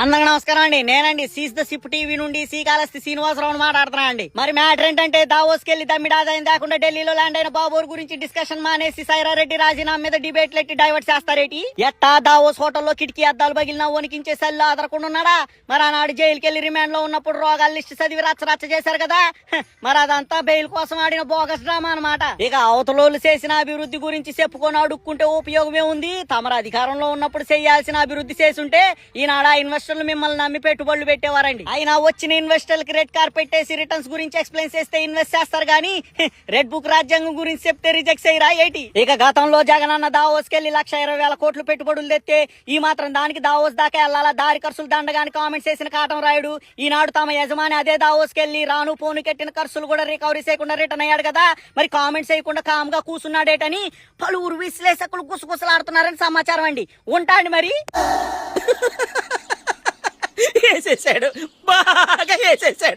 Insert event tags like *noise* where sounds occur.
అందరికి నమస్కారం అండి. నేనండి సీస్ ద సిప్ టీవీ నుండి శ్రీకాళహస్తి శ్రీనివాసరావు మాట్లాడుతున్నా అండి మరి మ్యాటర్ ఏంటంటే దావోస్ కెళ్ళి తమ్మిడి ఆదాయం లేకుండా ఢిల్లీలో ల్యాండ్ అయిన బాబోర్ గురించి డిస్కషన్ మానేసి సైరారెడ్డి రాజీనామా మీద డిబేట్ ఎట్టి డైవర్ట్ చేస్తారేటి? ఎట్టా దావోస్ హోటల్లో కిటికీ అద్దాలు పగిలినా వణికించే సెల్లు ఆదరకుండా మరి ఆనాడు జైలుకి వెళ్ళి రిమాండ్లో ఉన్నప్పుడు రోగాల లిస్ట్ చదివి రచ్చ రచ్చ చేశారు కదా? మరి అదంతా బెయిల్ కోసం ఆడిన బోగస్ డ్రామా అన్నమాట. ఇక అవతలోళ్ళు చేసిన అభివృద్ధి గురించి చెప్పుకొని అడుక్కుంటే ఉపయోగమే ఉంది. తమరు అధికారంలో ఉన్నప్పుడు చేయాల్సిన అభివృద్ధి చేసుంటే ఈనాడు ఇన్వెస్ట్ ఇన్వెస్టర్లు మిమ్మల్ని నమ్మి పెట్టుబడులు పెట్టేవారండి. అయినా వచ్చిన ఇన్వెస్టర్లకి రెడ్ కార్పెట్ వేసి రిటర్న్స్ గురించి ఎక్స్ప్లెయిన్ చేస్తే ఇన్వెస్ట్ చేస్తారు కానీ రెడ్ బుక్ రాజ్యాంగం గురించి చెప్తే రిజెక్ట్ చేయరా ఏంటి? ఇక గతంలో జగన్ అన్న దావోస్కెళ్ళి లక్ష ఇరవై వేల కోట్లు పెట్టుబడులు తెస్తే ఈ మాత్రం దానికి దావోస్ దాకా వెళ్ళాలా? దారి ఖర్చులు దండగాని కామెంట్స్ చేసిన కాటం రాయుడు ఈనాడు తమ యజమాని అదే దావోస్కెళ్ళి రాను పోను కట్టిన ఖర్చులు కూడా రికవరీ చేయకుండా రిటర్న్ అయ్యాడు కదా? మరి కామెంట్స్ చేయకుండా కామ్గా కూర్చున్నాడేటని పలువురు విశ్లేషకులు గుసగుసలాడుతున్నారని సమాచారం అండి. ఉంటాండి మరి. *laughs* వేసేసాడు బాగా వేసేసాడు